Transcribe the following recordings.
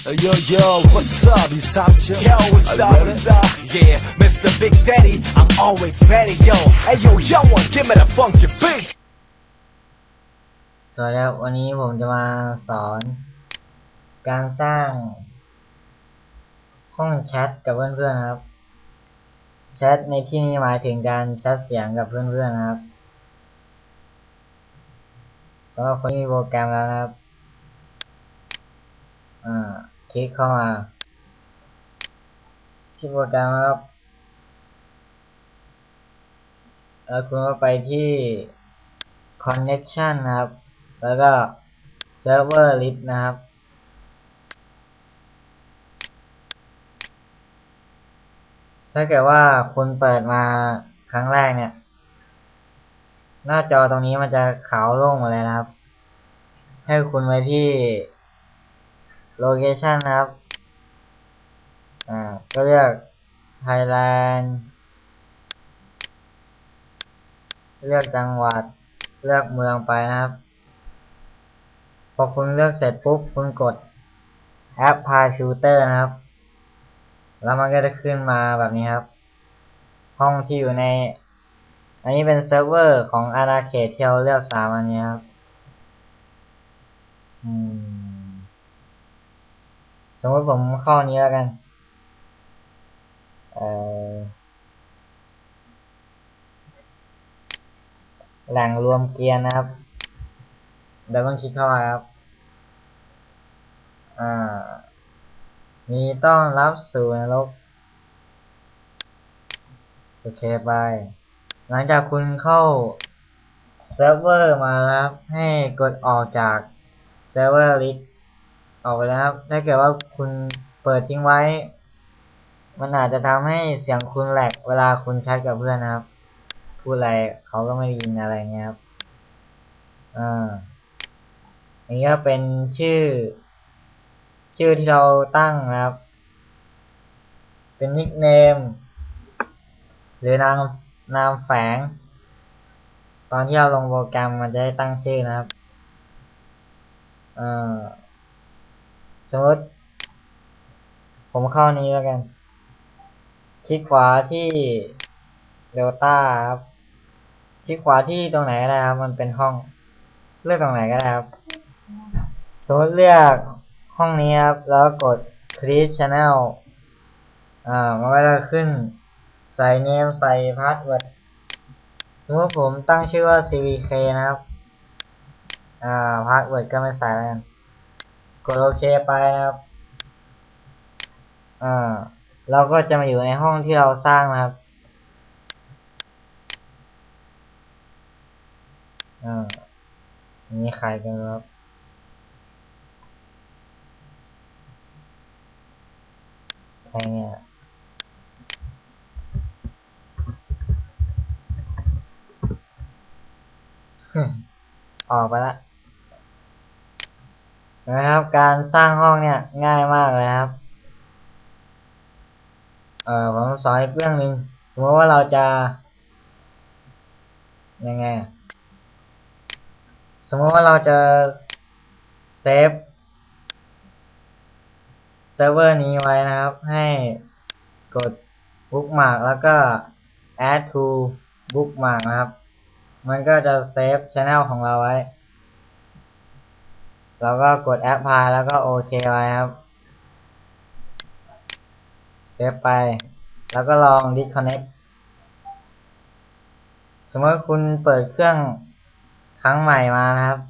Yo yo, what's up? It's out here. Yo, what's up? What's up? Yeah, Mr. Big Daddy, I'm always ready. Yo, hey yo, yo, one, give me the funky beat. สวัสดีครับวันนี้ผมจะมาสอน การสร้าง ห้องแชทกับเพื่อนๆครับ แชทในที่นี้หมายถึงการแชทเสียงกับเพื่อนๆครับสำหรับคนที่มีโปรแกรมแล้วครับ คลิกเข้ามาที่โปรแกรมครับ แล้วคุณก็ไปที่ connection นะครับ แล้วก็ server list นะครับ ถ้าเกิดว่าคุณเปิดมาครั้งแรกเนี่ย หน้าจอตรงนี้มันจะขาวโล่งหมดเลยนะครับ ให้คุณไปที่ location นะครับ อ่า ก็เลือก Thailand เลือกจังหวัด เลือกเมืองไปนะครับ พอคุณเลือกเสร็จปุ๊บ คุณกดแอป p a Shooter นะครับ แล้วมันก็จะขึ้นมาแบบนี้ครับ ห้องที่อยู่ใน อันนี้เป็นเซิร์ฟเวอร์ของอาณาเขตที่เราเลือกสามอันนี้ครับ อืม สมมติผมเข้านี้แล้วกัน เอ่อแหล่งรวมเกียร์นะครับดับเบิลคลิกเข้าครับ อ่า มีต้อนรับสู่นรกโอเคไป หลังจากคุณเข้าเซิร์ฟเวอร์มาครับ ให้กดออกจากเซิร์ฟเวอร์ลิส ออกไปแล้วครับ ถ้าเกิดว่าคุณเปิดทิ้งไว้ มันอาจจะทำให้เสียงคุณแหลกเวลาคุณแชทกับเพื่อนนะครับ พูดอะไรเขาก็ไม่ได้ยินอะไรเงี้ยครับ อ่าอันนี้ก็เป็นชื่อ ชื่อที่เราตั้งนะครับ เป็นนิกเนมหรือนามนามแฝง ตอนที่เราลงโปรแกรมมันจะได้ตั้งชื่อนะครับอ่า สมมติผมเข้านี้แล้วกัน คลิกขวาที่เดลต้าครับ คลิกขวาที่ตรงไหนก็ได้ครับ มันเป็นห้อง เลือกตรงไหนก็ได้ครับ สมมติเลือกห้องนี้ครับ แล้วกด create channel อ่า มันก็จะขึ้นใส่ name ใส่ password สมมติผมตั้งชื่อว่า cvk นะครับ อ่า password ก็ไม่ใส่แล้วกัน กดโอเคไปนะครับ อ่า เราก็จะมาอยู่ในห้องที่เราสร้างนะครับ อ่ามีใครกันครับใครเนี่ยออกไปละ นะครับ การสร้างห้องเนี่ยง่ายมากเลยครับ เอ่อผมสอนอีกเรื่องหนึ่งสมมติว่าเราจะ ยังไง สมมติว่าเราจะเซฟเซิร์ฟเวอร์นี้ไว้นะครับ ให้กด bookmark แล้วก็ add to bookmark นะครับ มันก็จะเซฟ channel ของเราไว้ แล้วก็กด apply แล้วก็โอเคไว้ครับ เซฟไป แล้วก็ลอง disconnect สมมติคุณเปิดเครื่องครั้งใหม่มานะครับ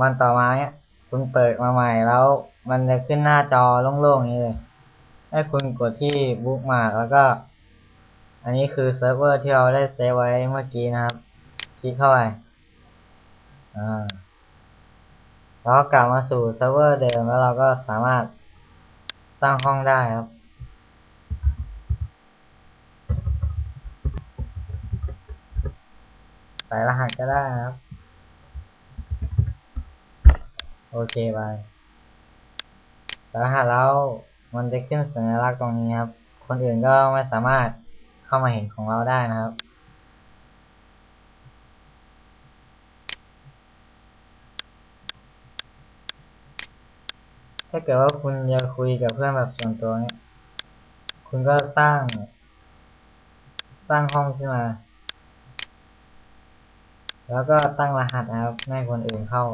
วันต่อมาเนี่ยคุณเปิดมาใหม่แล้ว มันจะขึ้นหน้าจอโล่งๆอย่างนี้เลย ให้คุณกดที่ bookmark แล้วก็ อันนี้คือเซิร์ฟเวอร์ที่เราได้เซฟไว้เมื่อกี้นะครับ คลิกเข้าไปอ่า แล้วก็กลับมาสู่เซิร์ฟเวอร์เดิมแล้วเราก็สามารถสร้างห้องได้ครับ ใส่รหัสก็ได้ครับ โอเคไปใส่รหัสแล้วมันจะขึ้นสัญลักษณ์ตรงนี้ครับ คนอื่นก็ไม่สามารถเข้ามาเห็นของเราได้นะครับ ถ้าเกิดว่าคุณจะคุยกับเพื่อนแบบส่วนตัวเนี่ย คุณก็สร้าง สร้างห้องขึ้นมา แล้วก็ตั้งรหัสนะครับไม่ให้คนอื่นเข้า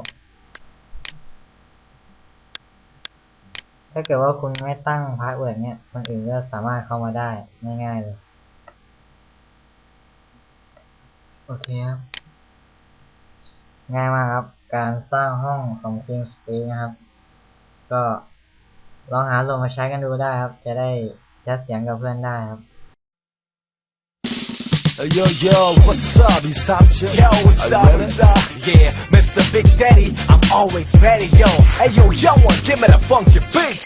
ถ้าเกิดว่าคุณไม่ตั้งพาสเวิร์ดเนี่ย คนอื่นก็สามารถเข้ามาได้ง่ายๆเลย โอเคครับ ง่ายมากครับ การสร้างห้องของ TeamSpeak นะครับ ก็ลองหาโหลดมาใช้กันดูได้ครับ จะได้แชทเสียงกับเพื่อนได้ครับ Yo yo, what's up? He's up to Yo, what's up? What's up? Yeah, Mr. Big Daddy, I'm always ready, yo. Hey yo, yo, give me the funky beat.